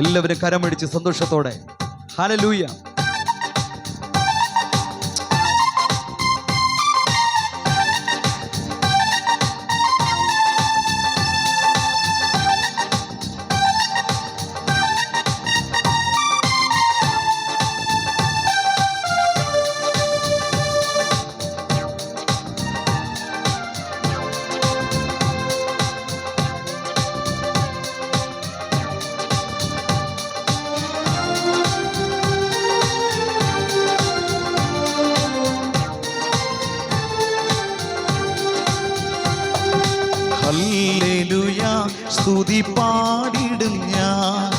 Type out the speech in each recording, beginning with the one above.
എല്ലാവരും കരമടിച്ച് സന്തോഷത്തോടെ. ഹലലൂയ സ്തുതി പാടിടും ഞാൻ.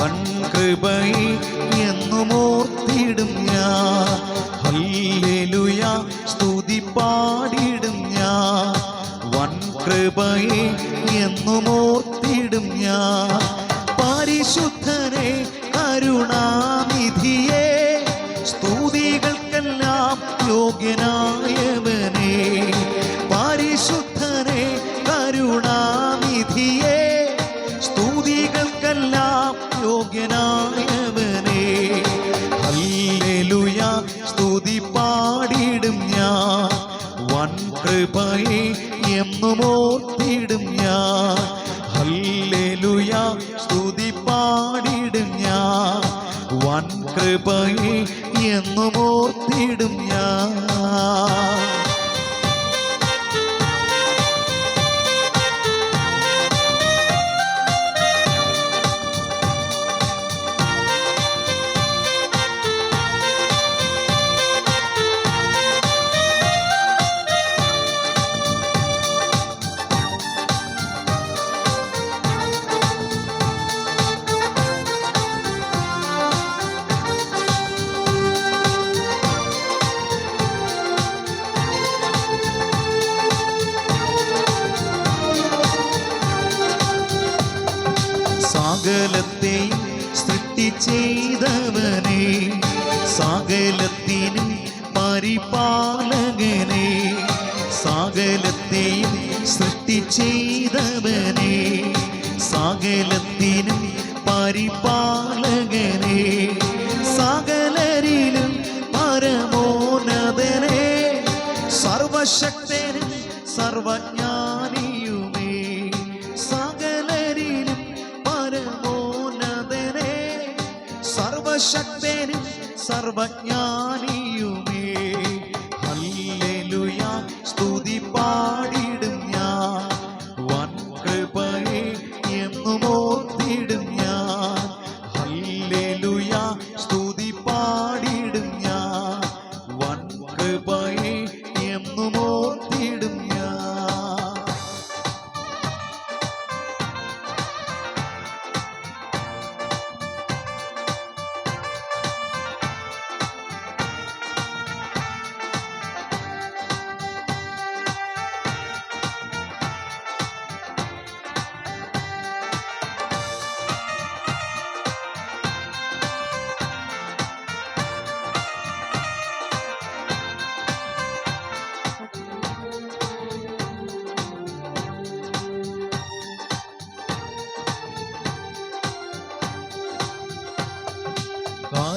വൻകൃപയെ എന്നു ഓർത്തിടും ഞാൻ. ഹല്ലേലൂയ സ്തുതി പാടിടും ഞാൻ. വൻകൃപയെ എന്നു ഓർത്തിടും ഞാൻ. പരിശുദ്ധനെ കരുണാനിധിയെ സ്തുതികൾക്കെല്ലാം യോഗ്യനായവനെ. പാടിടും ഞാൻ. വൻ കൃപയെ എന്നും ഓർത്തിടും ഞാൻ. ഹല്ലേലൂയ സ്തുതി പാടിയിടും ഞാൻ. വൻ കൃപയെ എന്നും ഓർത്തിടും ഞാൻ. പരിപാലകനെ സകലത്തെയും സൃഷ്ടി ചെയ്തവനെ സകലത്തിനും പരിപാലകനെ സകലരിലും പരമോന്നതനെ സർവശക്തനും സർവജ്ഞാനിയുമേ സകലരിലും പരമോന്നതനെ സർവശക്തനും സർവജ്ഞാനിയുമേ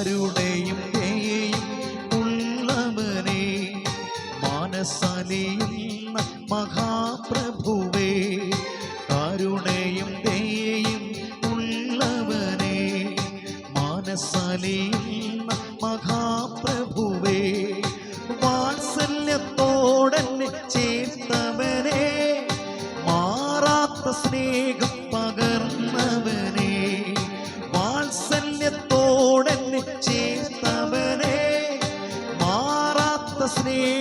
കാരുണയും ദയയും ഉള്ളവനെ മാനസാലിയുന്ന മഹാപ്രഭുവേ കാരുണയും ദയയും ഉള്ളവനെ മാനസാലിയുന്ന മഹാപ്രഭുവേ വാത്സല്യത്തോടെ ചേർത്തവനെ മാറാത്ത സ്നേഹം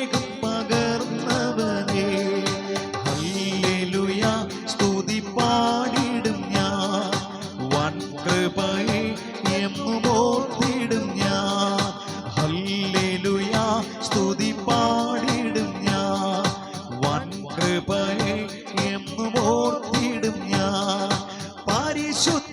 സ്നേഹം പകർന്നവനെ. സ്തുതി പാടിടും ഞാൻ. വൻ കൃപയെ എന്നും ഞാൻ. ഹല്ലേലൂയ സ്തുതി പാടിടും ഞാൻ. വൻ കൃപയെ എന്നും ഞാൻ. പരിശുദ്ധനെ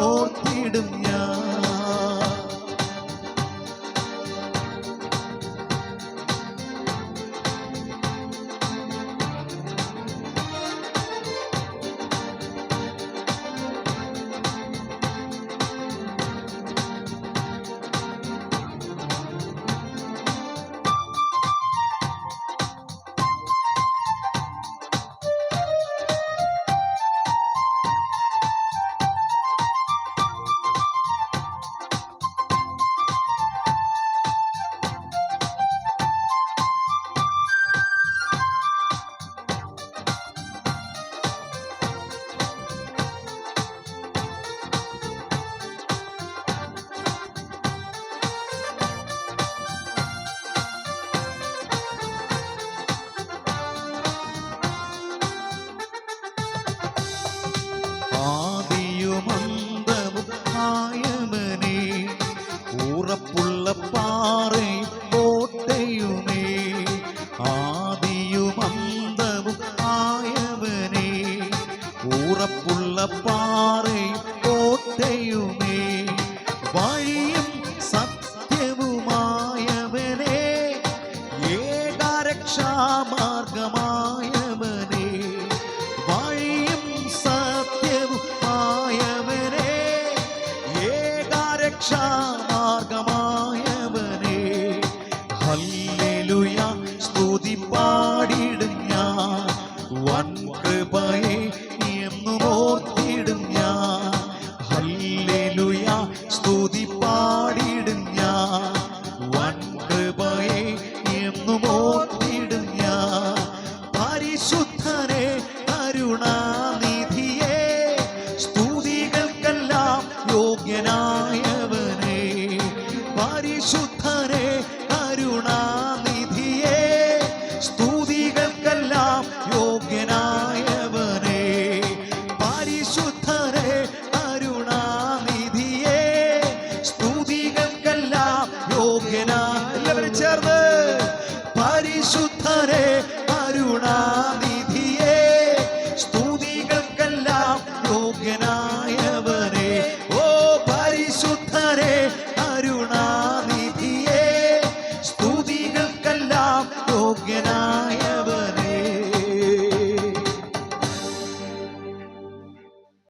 ഓർത്തിടും ഞാൻ. ഉറപ്പുള്ള പാറയും കോട്ടയുമേ.